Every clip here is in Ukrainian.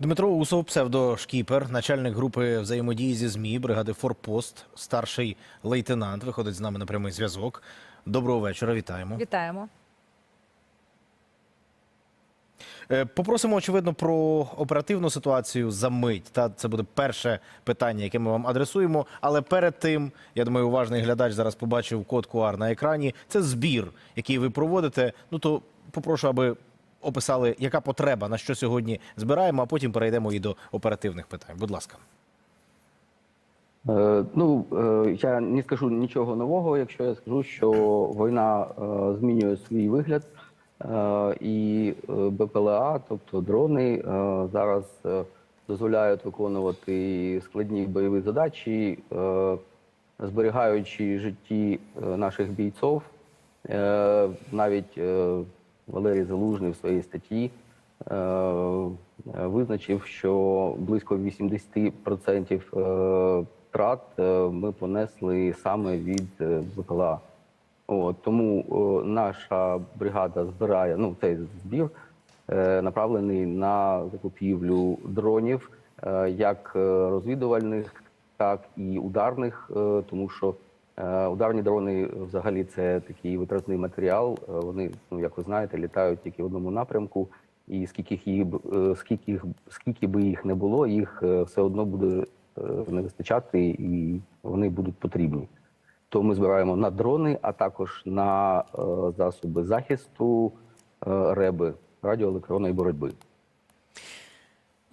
Дмитро Усов, псевдошкіпер, начальник групи взаємодії зі ЗМІ, бригади Форпост, старший лейтенант, виходить з нами на прямий зв'язок. Доброго вечора, вітаємо. Вітаємо. Е, Попросимо, очевидно, про оперативну ситуацію за мить. Та це буде перше питання, яке ми вам адресуємо. Але перед тим, я думаю, уважний глядач зараз побачив код QR на екрані. Це збір, який ви проводите. Ну то попрошу, аби описали, яка потреба, на що сьогодні збираємо, а потім перейдемо і до оперативних питань. Будь ласка. Е, Ну, е, я не скажу нічого нового, якщо я скажу, що війна е, змінює свій вигляд, і БПЛА, тобто дрони, зараз дозволяють виконувати складні бойові задачі, зберігаючи житті наших бійців. Навіть Валерій Залужний в своїй статті е, визначив, що близько 80% е, втрат е, ми понесли саме від БПЛА. От, тому наша бригада збирає ну цей збір направлений на закупівлю дронів, як розвідувальних, так і ударних, тому що ударні дрони взагалі це такий витратний матеріал. Е, Вони, ну як ви знаєте, літають тільки в одному напрямку, і скільки їх е, скільки скільки би їх не було, їх е, все одно буде е, не вистачати, і вони будуть потрібні. То ми збираємо на дрони, а також на е, засоби захисту е, реби радіоелектронної боротьби.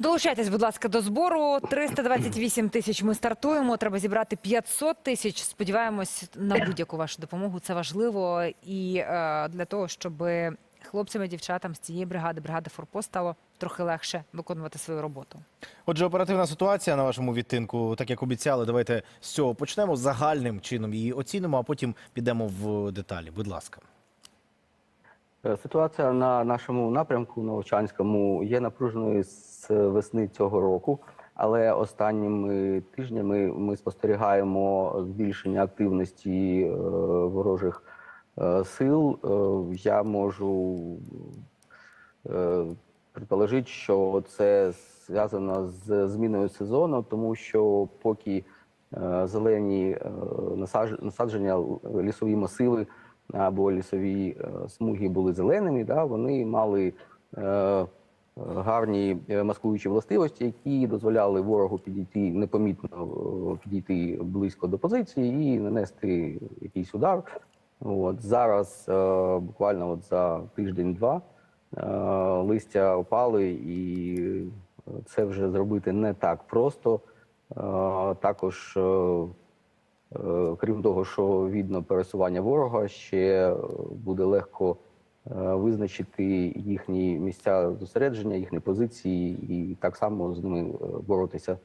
Долучайтесь, будь ласка, до збору. 328 тисяч ми стартуємо. Треба зібрати 500 тисяч. Сподіваємось на будь-яку вашу допомогу. Це важливо і е, для того, щоб хлопцям і дівчатам з цієї бригади, бригади Форпост, стало трохи легше виконувати свою роботу. Отже, оперативна ситуація на вашому відтинку, так як обіцяли, давайте з цього почнемо загальним чином її оцінимо, а потім підемо в деталі. Будь ласка. Е, Ситуація на нашому напрямку Новочанському є напруженою з весни цього року, але останніми тижнями ми спостерігаємо збільшення активності е, ворожих е, сил. Я можу предположити, що це зв'язано з зміною сезону, тому що поки зелені насадження, лісові масиви або лісові е, смуги були зеленими, да, вони мали е, гарні е, маскуючі властивості, які дозволяли ворогу підійти непомітно підійти близько до позиції і нанести якийсь удар. От зараз буквально от за тиждень-два листя опали, і це вже зробити не так просто. Також, крім того, що видно пересування ворога, ще е, буде легко е, визначити їхні місця зосередження, їхні позиції, і так само з ними е, боротися.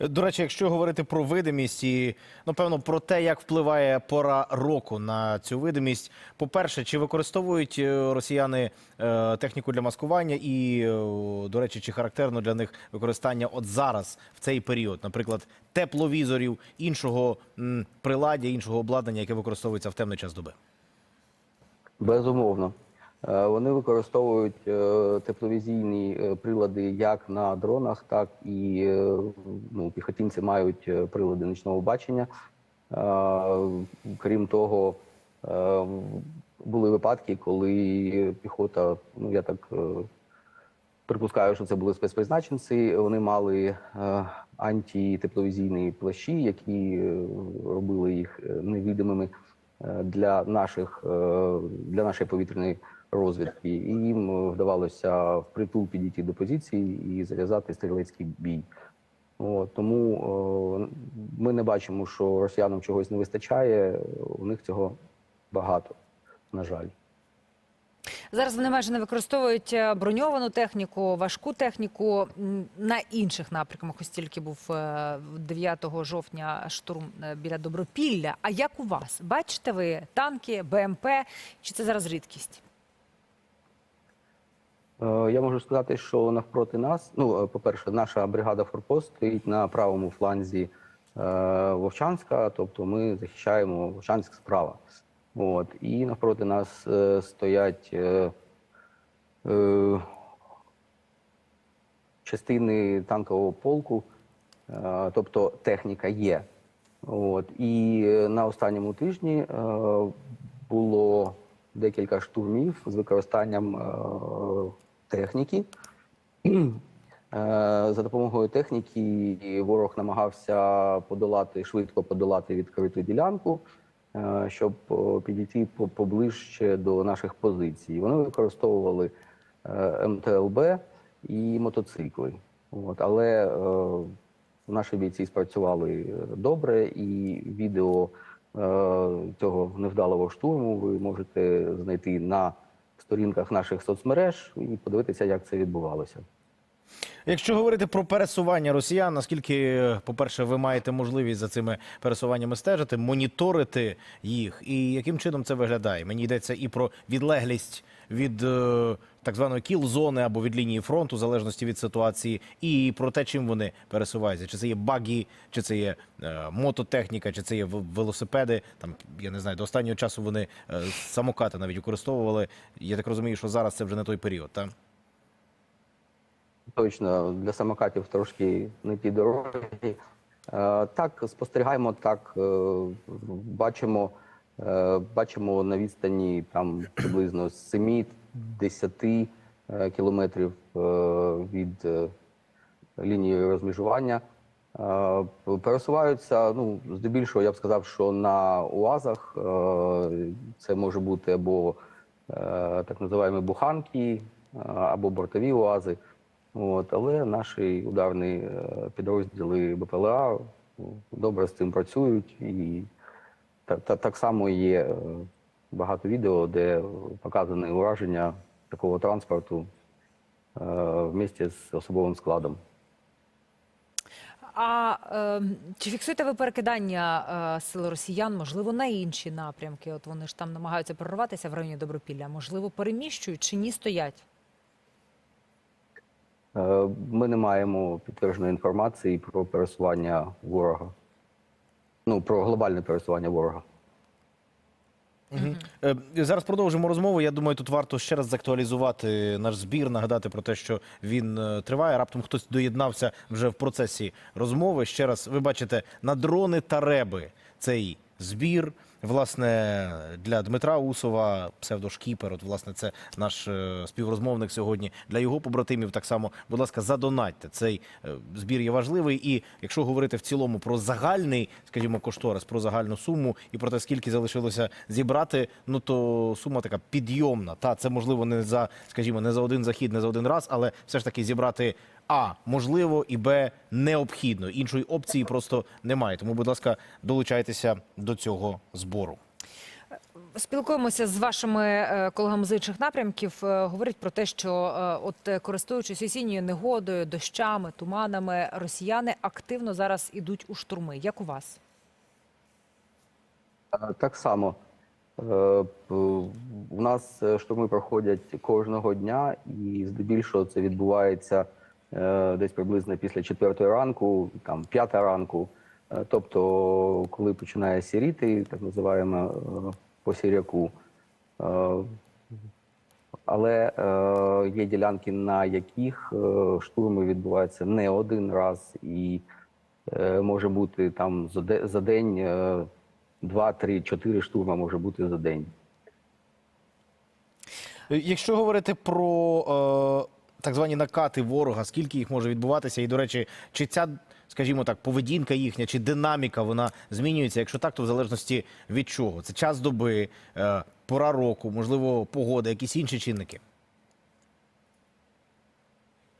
До речі, якщо говорити про видимість і напевно про те, як впливає пора року на цю видимість, по-перше, чи використовують е, росіяни е, техніку для маскування, і е, до речі, чи характерно для них використання от зараз в цей період, наприклад, тепловізорів, іншого приладдя, іншого обладнання, яке використовується в темний час доби? Безумовно. Е, Вони використовують е, тепловізійні е, прилади як на дронах, так і ну, піхотинці мають прилади нічного бачення. Крім того, були випадки, коли піхота, ну я так припускаю, що це були спецпризначенці. Вони мали антитепловізійні плащі, які робили їх невидимими е, для наших для нашої повітряної розвідки. І їм е, вдавалося впритул підійти до позиції і зав'язати стрілецький бій. От, тому е, ми не бачимо, що росіянам чогось не вистачає. У них цього багато, на жаль. Зараз вони майже не використовують е, броньовану техніку, важку техніку на інших напрямках. Ось тільки був е, 9 жовтня штурм біля Добропілля. А як у вас? Бачите ви танки, БМП? Чи це зараз рідкість? Е, Я можу сказати, що навпроти нас, ну, е, по-перше, наша бригада Форпост стоїть на правому фланзі е, Вовчанська, тобто ми захищаємо Вовчанськ справа. От. І навпроти нас стоять частини танкового полку, тобто техніка є. От. І на останньому тижні було декілька штурмів з використанням техніки. Е, За допомогою техніки ворог намагався подолати швидко подолати відкриту ділянку, е, щоб підійти поближче до наших позицій. Вони використовували е, МТЛБ і мотоцикли. От, але е, наші бійці спрацювали е, добре, і відео е, цього невдалого штурму ви можете знайти на сторінках наших соцмереж і подивитися, як це відбувалося. Якщо говорити про пересування росіян, наскільки, по-перше, ви маєте можливість за цими пересуваннями стежити, моніторити їх, і яким чином це виглядає? Мені йдеться і про відлеглість від е, так званої кіл-зони або від лінії фронту, в залежності від ситуації, і про те, чим вони пересуваються. Чи це є багі, чи це є е, мототехніка, чи це є велосипеди. Там я не знаю, до останнього часу вони е, самокати навіть використовували. Я так розумію, що зараз це вже не той період, так? Точно для самокатів трошки не ті дороги. Е, Так, спостерігаємо, так е, бачимо, е, бачимо на відстані там приблизно 7-10 е, кілометрів від лінії розмежування. Пересуваються, ну, здебільшого, я б сказав, що на УАЗах це може бути або так називаємо буханки, або бортові УАЗи. От, але наші ударні е, підрозділи БПЛА ну, добре з цим працюють, і та, та, так само є е, багато відео, де показане ураження такого транспорту е, вместе з особовим складом. А е, чи фіксуєте ви перекидання е, сил росіян, можливо, на інші напрямки? От вони ж там намагаються прорватися в районі Добропілля. Можливо, переміщують чи ні стоять? Е, Ми не маємо підтвердженої інформації про пересування ворога. Ну, про глобальне пересування ворога. Е, Зараз продовжимо розмову. Я думаю, тут варто ще раз закtuалізувати наш збір, нагадати про те, що він е, триває. Раптом хтось доєднався вже в процесі розмови. Ще раз, ви бачите, на дрони та реби цей збір. Власне, для Дмитра Усова, псевдошкіпер, от власне, це наш е, співрозмовник сьогодні. Для його побратимів так само, будь ласка, задонатьте. Цей е, збір є важливий. І якщо говорити в цілому про загальний, скажімо, кошторис, про загальну суму і про те, скільки залишилося зібрати, ну то сума така підйомна. Та це можливо не за, скажімо, не за один захід, не за один раз, але все ж таки зібрати. А можливо і Б необхідно. Іншої опції просто немає. Тому, будь ласка, долучайтеся до цього збору. Спілкуємося з вашими е, колегами з інших напрямків. Е, Говорять про те, що е, от користуючись осінньою негодою, дощами, туманами, росіяни активно зараз ідуть у штурми. Як у вас? Так само. У нас штурми проходять кожного дня, і здебільшого це відбувається десь приблизно після четвертої ранку, там п'ята ранку. Е, Тобто, коли починає сіріти, так називаємо е, по сіряку. Е, Але е, є ділянки, на яких е, штурми відбуваються не один раз, і е, може бути там за, день е, два, три, чотири штурма може бути за день. Е, Якщо говорити про е, так звані накати ворога, скільки їх може відбуватися, і до речі, чи ця, скажімо так, поведінка їхня, чи динаміка вона змінюється? Якщо так, то в залежності від чого? Це час доби, е, пора року, можливо, погода, якісь інші чинники.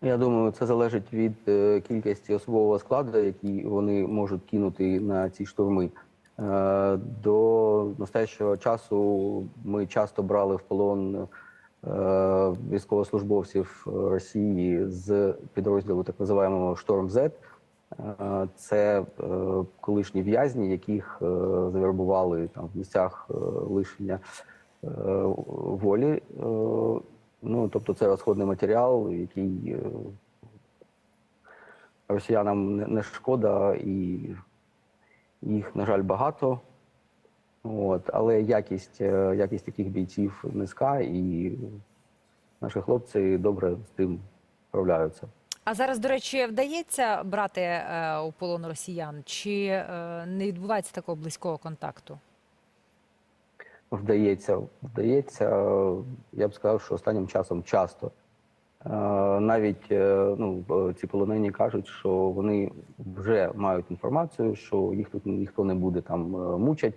Я думаю, це залежить від е, кількості особового складу, який вони можуть кинути на ці штурми. Е, до настоящого часу ми часто брали в полон військовослужбовців Росії з підрозділу так називаємо Шторм З. Е, Це е, колишні в'язні, яких е, завербували там в місцях е, лишення е, волі. Е, Ну, тобто це розходний матеріал, який е, росіянам не шкода, і їх, на жаль, багато. От, але якість, е, якість таких бійців низька, і наші хлопці добре з тим справляються. А зараз, до речі, вдається брати е, у полон росіян, чи е, не відбувається такого близького контакту? Вдається, вдається. Я б сказав, що останнім часом часто. Е, Навіть е, ну, е, ці полонені кажуть, що вони вже мають інформацію, що їх тут ніхто не буде там е, мучать,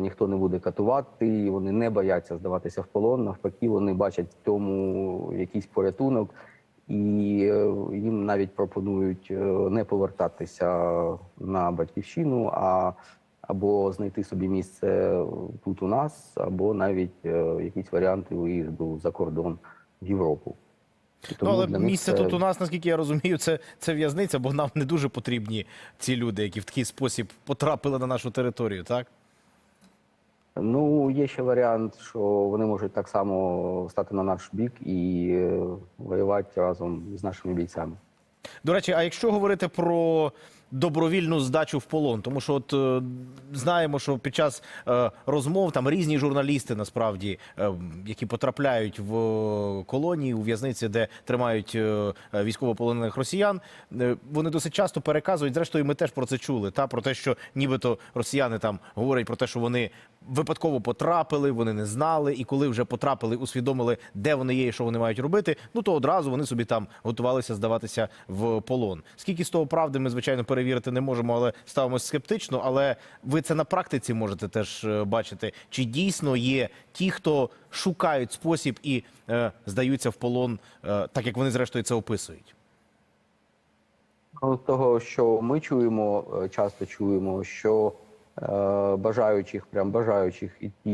ніхто не буде катувати, і вони не бояться здаватися в полон. Навпаки, вони бачать в тому якийсь порятунок, і е, їм навіть пропонують е, не повертатися на батьківщину, а або знайти собі місце тут у нас, або навіть е, якісь варіанти виїзду за кордон в Європу. Ну, але місце це- тут у нас, наскільки я розумію, це, це в'язниця, бо нам не дуже потрібні ці люди, які в такий спосіб потрапили на нашу територію, так? Ну, є ще варіант, що вони можуть так само стати на наш бік і е, воювати разом з нашими бійцями. До речі, а якщо говорити про добровільну здачу в полон, тому що от е, знаємо, що під час е, розмов там різні журналісти насправді, е, які потрапляють в колонії у в'язниці, де тримають військовополонених росіян, вони досить часто переказують. Зрештою, ми теж про це чули. Та про те, що нібито росіяни там говорять про те, що вони випадково потрапили, вони не знали, і коли вже потрапили, усвідомили, де вони є і що вони мають робити. Ну то одразу вони собі там готувалися здаватися в полон. Скільки з того правди, ми звичайно перевірити не можемо, але ставимося скептично. Але ви це на практиці можете теж е, бачити. Чи дійсно є ті, хто шукають спосіб і е, здаються в полон, е, так як вони зрештою це описують? Ну, З того, що ми чуємо, е, часто чуємо, що е, бажаючих, прям бажаючих іти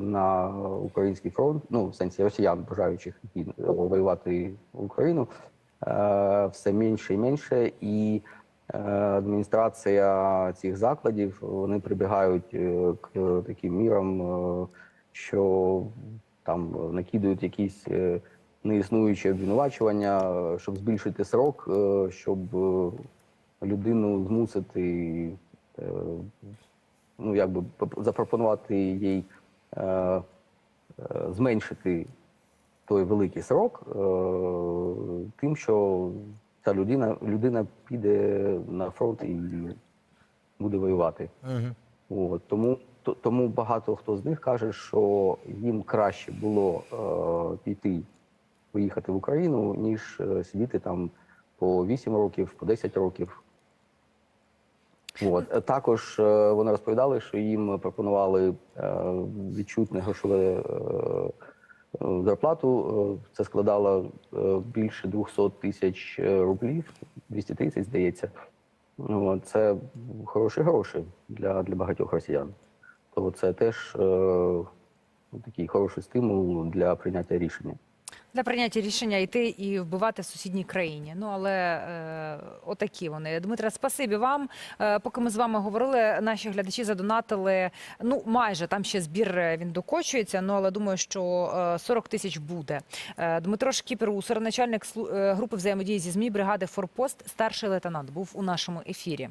на український фронт, ну в сенсі росіян, бажаючих іти воювати в Україну, все менше і менше, і адміністрація цих закладів вони прибігають е, к таким мірам, е, що там накидують якісь. е, неіснуючі обвинувачування, е, щоб збільшити срок, е, щоб е, людину змусити, е, ну якби запропонувати їй е, е, зменшити той великий срок, е, тим, що ця людина, людина піде на фронт і буде воювати. Угу. От, тому, то- тому багато хто з них каже, що їм краще було е, піти, поїхати в Україну, ніж е, сидіти там по 8 років, по 10 років. От. Е, Також е, вони розповідали, що їм пропонували е, відчутне грошове е, зарплату. Е, Це складало е, більше 200 тисяч е, рублів, 230, здається. Ну, це хороші гроші для, для багатьох росіян. То це теж е, такий хороший стимул для прийняття рішення. Для прийняття рішення йти і вбивати в сусідній країні. Ну але е, отакі вони. Дмитре, спасибі вам. Е, поки ми з вами говорили, наші глядачі задонатили. Ну майже там ще збір е, він докочується. Ну але думаю, що е, 40 тисяч буде. Е, Дмитро Шкіпер-Усер, начальник е, групи взаємодії зі змі бригади Форпост, старший лейтенант, був у нашому ефірі.